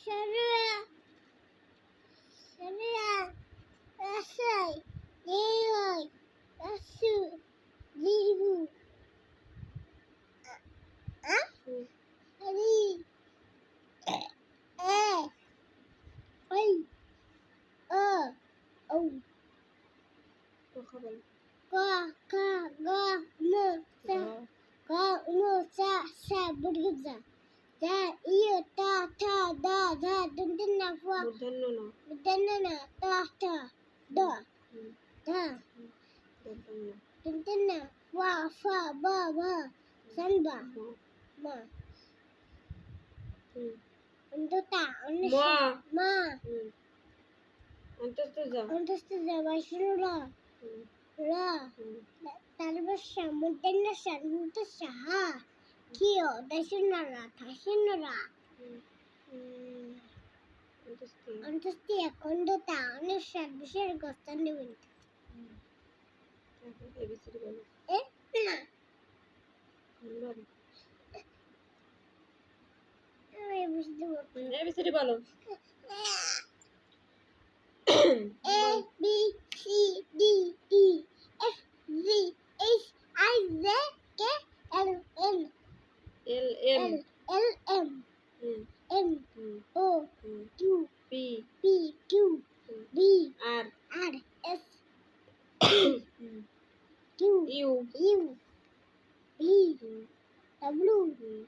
Ah? Eh. Oh. Oh. Ga. No. Sa. Sa. Sa. Da. Iyo. Dun. Dun. Na. Fa. মূর্ধন্য ন. Ta. Da. হুম, Da. দন্তন্য Dun. Dun. Na. Fa. Fa. Ba. Ba. San. Ba. ম Ma. Ma. হুম। অন্তস্থ যা sejawat surah. হুম, La. হুম, তারপর সমুদ্রের সমুদ্র সাহা কিও দশনরা থাসনরা হুম। অন্তস্থ তা অনেক সর্বশের গস্তান নেবেন তারপর এবিসিডি বলো A B C D E F G H I J K L M L M L L M hmm, M hmm, O hmm, Q P P Q hmm, B R R S hmm, Q U U V hmm, W hmm,